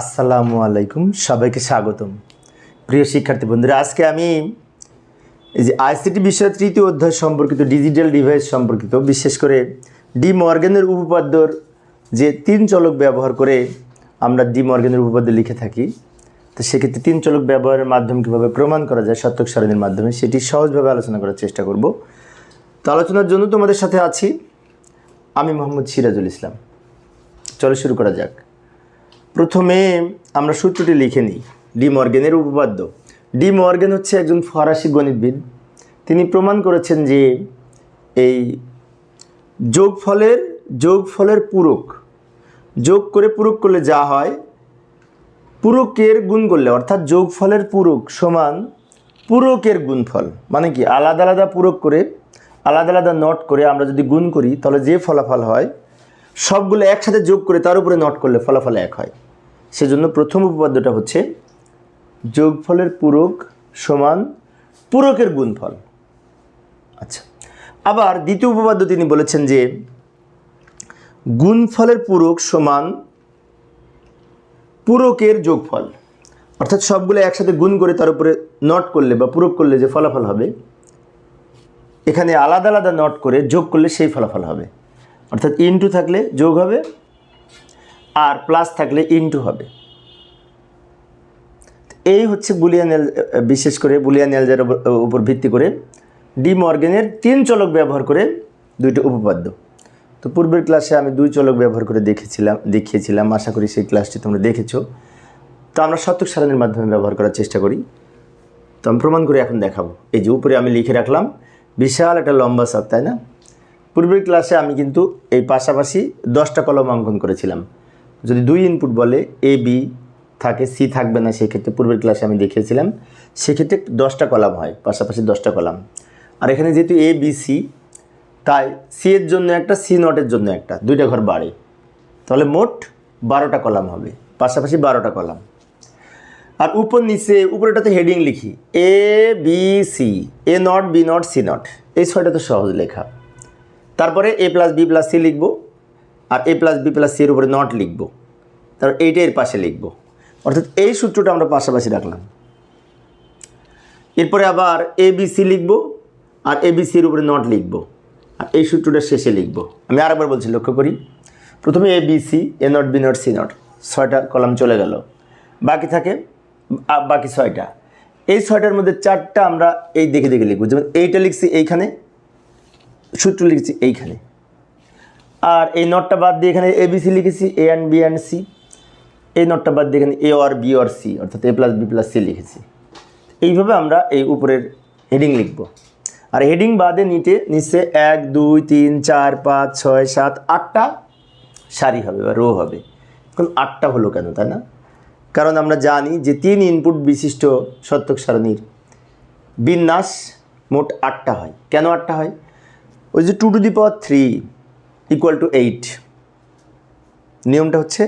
আসসালামু আলাইকুম, সবাইকে স্বাগতম। প্রিয় শিক্ষার্থী বন্ধুরা, আজকে আমি এই যে আইসিটি বিষয়ের তৃতীয় অধ্যায় সম্পর্কিত, ডিজিটাল ডিভাইস সম্পর্কিত, বিশেষ করে ডি মর্গেনের উপপাদ্যর যে তিন চলক ব্যবহার করে আমরা ডি মর্গেনের উপপাদ্য লিখে থাকি, তো সেক্ষেত্রে তিন চলক ব্যবহারের মাধ্যম কীভাবে প্রমাণ করা যায় সত্যক সারণীর মাধ্যমে, সেটি সহজভাবে আলোচনা করার চেষ্টা করব। তো আলোচনার জন্য তোমাদের সাথে আছি আমি মোহাম্মদ সিরাজুল ইসলাম। চলো শুরু করা যাক। প্রথমে আমরা সূত্রটি লিখে নিই। ডি মর্গেনের উপপাদ্য। ডি মর্গেন হচ্ছে একজন ফরাসি গণিতবিদ। তিনি প্রমাণ করেছেন যে এই যোগফলের যোগফলের পূরক, যোগ করে পূরক করলে যা হয়, পূরকের গুণ করলে, অর্থাৎ যোগফলের পূরক সমান পূরকের গুণফল। মানে কি? আলাদা আলাদা পূরক করে, আলাদা আলাদা নট করে আমরা যদি গুণ করি, তাহলে যে ফলাফল হয় সবগুলো একসাথে যোগ করে তার উপরে নট করলে ফলাফল এক হয়। সেজন্য প্রথম উপপাদ্যটা হচ্ছে যোগফলের পূরক সমান পূরকের গুণফল। আচ্ছা আবার দ্বিতীয় উপপাদ্য তিনি বলেছেন যে গুণফলের পূরক সমান পূরকের যোগফল। অর্থাৎ সবগুলো একসাথে গুণ করে তার উপরে নট করলে বা পূরক করলে যে ফলাফল হবে, এখানে আলাদা আলাদা নট করে যোগ করলে সেই ফলাফল হবে। অর্থাৎ ইনটু থাকলে যোগ হবে আর প্লাস থাকলে ইনটু হবে। এই হচ্ছে বুলিয়ান বিশেষ করে বুলিয়ান এলজার উপর ভিত্তি করে ডি মর্গেনের তিন চলক ব্যবহার করে দুইটা উপপাদ্য। তো পূর্বের ক্লাসে আমি দুই চলক ব্যবহার করে দেখেছিলাম, দেখিয়েছিলাম, আশা করি সেই ক্লাসটি তোমরা দেখেছ। তো আমরা শতক সারণীর মাধ্যমে ব্যবহার করার চেষ্টা করি। তো আমি প্রমাণ করে এখন দেখাবো। এই যে উপরে আমি লিখে রাখলাম, বিশাল একটা লম্বা সাপ তাই না? পূর্বের ক্লাসে আমি কিন্তু এই পাশাপাশি দশটা কলম অঙ্কন করেছিলাম। যদি দুই ইনপুট বলে এ বি থাকে সি থাকবে না, সেক্ষেত্রে পূর্বের ক্লাসে আমি দেখিয়েছিলাম, সেক্ষেত্রে দশটা কলাম হয়, পাশাপাশি দশটা কলাম। আর এখানে যেহেতু এ বি সি তাই সি এর জন্য একটা সি নটের জন্য একটা, দুইটা ঘর বাড়ে। তাহলে মোট বারোটা কলাম হবে, পাশাপাশি বারোটা কলাম। আর উপর নিচে উপরেটাতে হেডিং লিখি A B C A not B not C not এই ছয়টা তো সহজ লেখা। তারপরে A plus B plus C লিখব আর এ প্লাস বি প্লাস সির উপরে নট লিখব। তারপর এইটা এর পাশে লিখব। অর্থাৎ এই সূত্রটা আমরা পাশাপাশি রাখলাম। এরপরে আবার এ বি সি লিখব আর এ বি সির উপরে নট লিখব। আর এই সূত্রটা শেষে লিখব। আমি আরেকবার বলছি, লক্ষ্য করি। প্রথমে A B C A not B not C not ছয়টা কলাম চলে গেল। বাকি থাকে বাকি ছয়টা। এই ছয়টার মধ্যে চারটা আমরা এই দেখে দেখে লিখব। যেমন এইটা লিখছি এইখানে সূত্র লিখেছি এইখানে। আর এই নটটা বাদ দিয়ে এখানে এ বি সি লিখেছি A and B and C এই নটটা বাদ দিয়ে এখানে এ আর বি আর সি অর্থাৎ A plus B plus C লিখেছি। এইভাবে আমরা এই উপরের হেডিং লিখব। আর হেডিং বাদে নিচে নিচে এক, দুই, তিন, চার, পাঁচ, ছয়, সাত, আটটা সারি হবে বা রো হবে। এখন আটটা হলো কেন, তাই না? কারণ আমরা জানি যে তিন ইনপুট বিশিষ্ট সত্যক সারণীর বিন্যাস মোট আটটা হয়। কেন আটটা হয়? ওই যে two to the power three equal to eight নিয়মটা হচ্ছে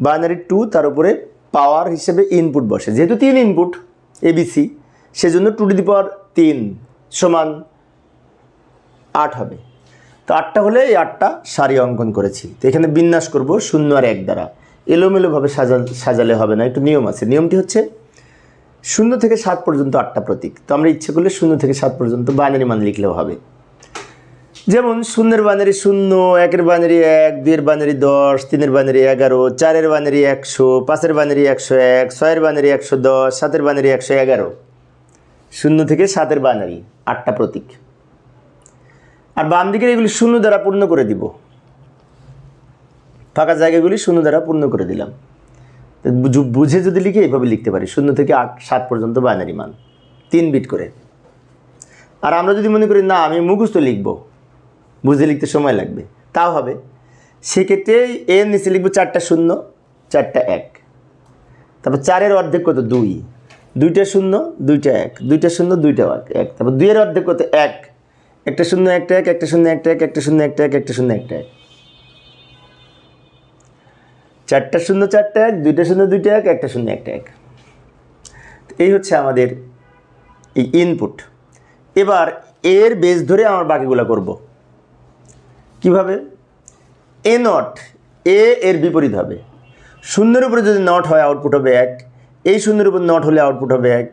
বাইনারি টু তার উপরে পাওয়ার হিসেবে ইনপুট বসে। যেহেতু তিন ইনপুট এবিসি সেজন্য টু টু দি পাওয়ার তিন সমান আট হবে। তো আটটা হলে এই আটটা সারি অঙ্কন করেছি। তো এখানে বিন্যাস করব শূন্য আর এক দ্বারা। এলোমেলোভাবে সাজা সাজালে হবে না, একটু নিয়ম আছে। নিয়মটি হচ্ছে শূন্য থেকে সাত পর্যন্ত আটটা প্রতীক। তো আমরা ইচ্ছে করলে শূন্য থেকে সাত পর্যন্ত বাইনারি মান লিখলেও হবে। যেমন শূন্যের বানারি শূন্য, একের বানারি এক, দুইয়ের বানারি দশ, তিনের বানারি এগারো, চারের বানারি একশো, পাঁচের বানারি একশো এক, ছয়ের বানারি একশো দশ, সাতের বানারি একশো এগারো। শূন্য থেকে সাতের বানারি, আটটা প্রতীক। আর বাম দিকের এগুলি শূন্য দ্বারা পূর্ণ করে দিব। ফাঁকা জায়গাগুলি শূন্য দ্বারা পূর্ণ করে দিলাম। বুঝে যদি লিখে এইভাবে লিখতে পারি, শূন্য থেকে আট, সাত পর্যন্ত বাইনারি মান, তিন বিট করে। আর আমরা যদি মনে করি, না, আমি মুখস্থ লিখব বুঝে লিখতে সময় লাগবে। তাও হবে। সেক্ষেত্রে এর নিচে লিখব চারটা শূন্য, চারটা এক। তারপর চারের অর্ধেক কত? দুই। দুইটা শূন্য, দুইটা এক। দুইটা শূন্য, দুইটা এক। তারপর দুইয়ের অর্ধেক কত? এক। একটা শূন্য, একটা এক, একটা শূন্য, একটা এক, একটা শূন্য, একটা এক, একটা শূন্য, একটা এক। চারটা শূন্য, চারটা এক, দুইটা শূন্য, দুইটা এক, একটা শূন্য, একটা এক। এই হচ্ছে আমাদের এই ইনপুট এবার এর বেস ধরে আমার বাকিগুলো করব। কীভাবে? এ নট এ এর বিপরীত হবে। শূন্যের উপরে যদি নট হয় আউটপুট হবে এক। এই শূন্যের উপর নট হলে আউটপুট হবে এক।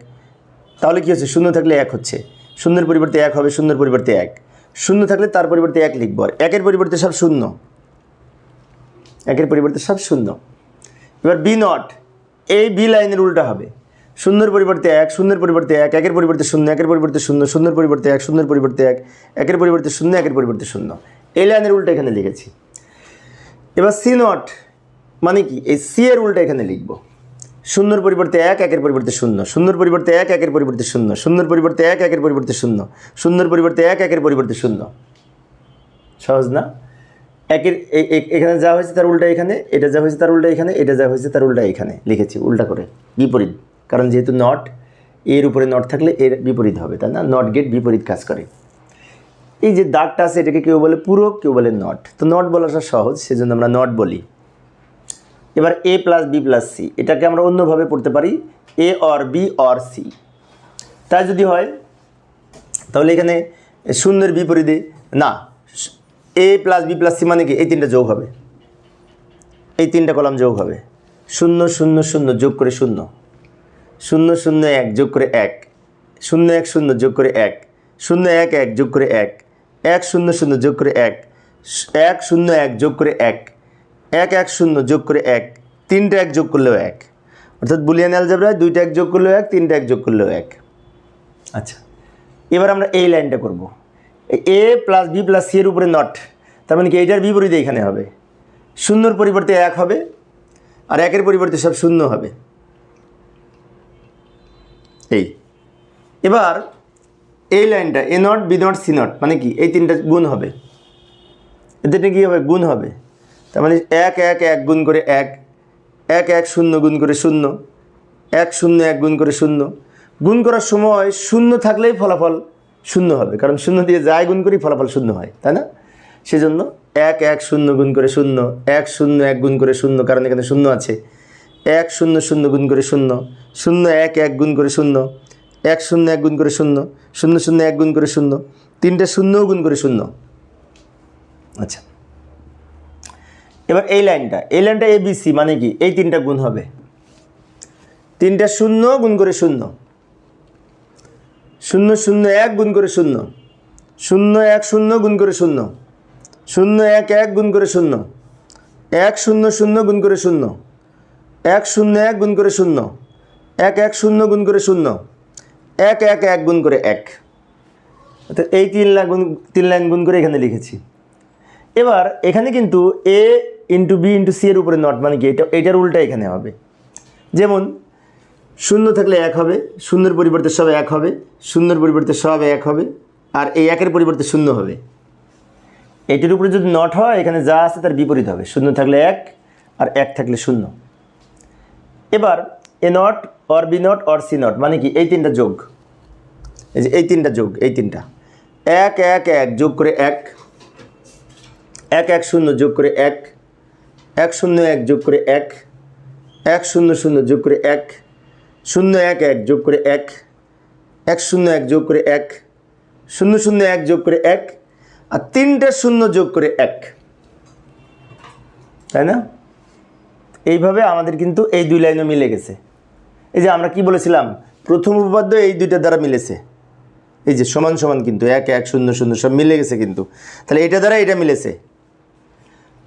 তাহলে কী হচ্ছে? শূন্য থাকলে এক হচ্ছে। শূন্যের পরিবর্তে এক হবে, শূন্যের পরিবর্তে এক। শূন্য থাকলে তার পরিবর্তে এক লিখব। আর একের পরিবর্তে সব শূন্য। একের পরিবর্তে সব শূন্য। এবার বি নট এই বি লাইনের উল্টা হবে। শূন্যের পরিবর্তে এক, শূন্যের পরিবর্তে এক, একের পরিবর্তে শূন্য, একের পরিবর্তে শূন্য, শূন্যের পরিবর্তে এক, শূন্যের পরিবর্তে এক, একের পরিবর্তে শূন্য, একের পরিবর্তে শূন্য। এই লাইনের উল্টা এখানে লিখেছি। এবার সি নট মানে কি? এই সি এর উল্টা এখানে লিখব। শূন্যর পরিবর্তে এক, একের পরিবর্তে শূন্য। শূন্যর পরিবর্তে এক, একের পরিবর্তে শূন্য। শূন্যর পরিবর্তে এক, একের পরিবর্তে শূন্য। শূন্যর পরিবর্তে এক, একের পরিবর্তে শূন্য। সহজ না? একের এখানে যা হয়েছে তার উল্টা এখানে, এটা যা হয়েছে তার উল্টা এখানে, এটা যা হয়েছে তার উল্টা এখানে। লিখেছি উল্টা করে। বিপরীত। কারণ যেহেতু নট এর উপরে নট থাকলে এর বিপরীত হবে, তাই না? নট গেট বিপরীত কাজ করে। এই যে দাগটা আছে, এটাকে কেউ বলে পূরক, কেউ বলে নট। তো নট বলাটা সহজ, সেজন্য আমরা নট বলি। এবার A plus B plus C এটাকে আমরা অন্যভাবে পড়তে পারি A or B or C তাই যদি হয়, তাহলে এখানে শূন্যের বিপরীতে, না A plus B plus C মানে কি? এই তিনটা যোগ হবে। এই তিনটা কলাম যোগ হবে। শূন্য শূন্য শূন্য, যোগ করে শূন্য। শূন্য শূন্য, এক, যোগ করে এক। শূন্য এক, শূন্য, যোগ করে এক। শূন্য, এক এক, যোগ করে এক। এক শূন্য শূন্য যোগ করে এক। এক শূন্য এক যোগ করে এক। এক এক শূন্য যোগ করে এক। তিনটা এক যোগ করলেও এক। অর্থাৎ বুলিয়ান অ্যালজাবরায় দুইটা এক যোগ করলেও এক তিনটা এক যোগ করলেও এক। আচ্ছা। এবার আমরা এই লাইনটা করব। A plus B plus C এর উপরে নট। তার মানে কি এইটার বিপরীতে এখানে হবে। শূন্যর পরিবর্তে এক হবে আর একের পরিবর্তে সব শূন্য হবে। এই। এবার এই লাইনটা, A not, B not, C not মানে কি? এই তিনটা গুণ হবে। এতে কী হবে? গুণ হবে। তার মানে এক এক এক গুণ করে এক এক এক শূন্য গুণ করে শূন্য, এক শূন্য, এক গুণ করে শূন্য। গুণ করার সময় শূন্য থাকলেই ফলাফল শূন্য হবে, কারণ শূন্য দিয়ে যাই গুণ করি ফলাফল শূন্য হয়, তাই না? সেজন্য এক এক শূন্য গুণ করে শূন্য, এক শূন্য, এক গুণ করে শূন্য, কারণ এখানে শূন্য আছে। এক শূন্য শূন্য গুণ করে শূন্য শূন্য, এক এক গুণ করে শূন্য এক শূন্য এক গুণ করে শূন্য শূন্য শূন্য এক গুণ করে শূন্য তিনটে শূন্যও গুণ করে শূন্য আচ্ছা এবার এই লাইনটা এই লাইনটা এবিসি মানে কি এই তিনটা গুণ হবে তিনটা শূন্য গুণ করে শূন্য শূন্য শূন্য এক গুণ করে শূন্য শূন্য এক শূন্য গুণ করে শূন্য শূন্য এক এক গুণ করে শূন্য এক শূন্য শূন্য গুণ করে শূন্য এক শূন্য এক গুণ করে শূন্য এক এক শূন্য গুণ করে শূন্য এক এক এক গুণ করে এক। অর্থাৎ এই তিন লাইন গুণ, তিন লাইন গুণ করে এখানে লিখেছি। এবার এখানে কিন্তু A into B into C এর উপরে নট মানে কি? এটা, এটার উল্টা এখানে হবে। যেমন, শূন্য থাকলে এক হবে, শূন্যের পরিবর্তে সব এক হবে, শূন্যের পরিবর্তে সব এক হবে, আর এই একের পরিবর্তে শূন্য হবে। এটির উপরে যদি নট হয়, এখানে যা আছে তার বিপরীত হবে। শূন্য থাকলে এক, আর এক থাকলে শূন্য। এবার, A not or B not or C not মানে কি? এই তিনটা যোগ। এই যে এই তিনটা যোগ, এই তিনটা। এক এক এক, যোগ করে এক। এক এক, শূন্য, যোগ করে এক। এক, শূন্য, এক, যোগ করে এক। এক, শূন্য শূন্য, যোগ করে এক। শূন্য, এক এক, যোগ করে এক। এক, শূন্য, এক, যোগ করে এক। শূন্য শূন্য, এক, যোগ করে এক। আর তিনটে শূন্য যোগ করে এক। তাই না? এইভাবে আমাদের কিন্তু এই দুই লাইনও মিলে গেছে। এই যে আমরা কি বলেছিলাম? প্রথম উপপাদ্য এই দুইটা দ্বারা মিলেছে। এই যে সমান সমান কিন্তু, এক এক, শূন্য শূন্য, সব মিলে গেছে কিন্তু। তাহলে এটা দ্বারা এটা মিলেছে।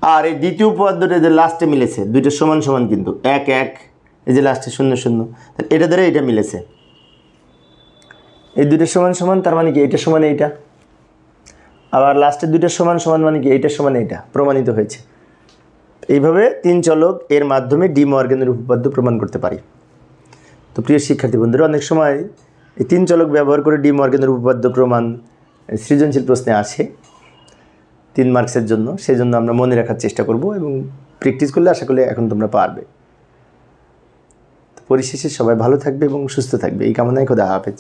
আর এই দ্বিতীয় উপপাদ্যটা যে লাস্টে মিলেছে, দুইটা সমান সমান কিন্তু, এক এক, এই যে লাস্টে শূন্য শূন্য, তাহলে এটা দ্বারা এটা মিলেছে। এই দুইটা সমান সমান, তার মানে কি এটা সমান এইটা? আবার লাস্টের দুইটা সমান সমান মানে কি এইটা সমান এইটা, প্রমাণিত হয়েছে। এইভাবে তিন চলক এর মাধ্যমে ডি মর্গেনের উপপাদ্য প্রমাণ করতে পারি। তো প্রিয় শিক্ষার্থী বন্ধুরা, অনেক সময় এই তিন চলক ব্যবহার করে ডি মর্গেনের উপপাদ্য প্রমাণ সৃজনশীল প্রশ্নে আসে তিন মার্কসের জন্য। সেই জন্য আমরা মনে রাখার চেষ্টা করব এবং প্র্যাকটিস করলে আশা করলে এখন তোমরা পারবে। তো পরিশেষে সবাই ভালো থাকবে এবং সুস্থ থাকবে। এই কামনায় খোদা হাফেজ।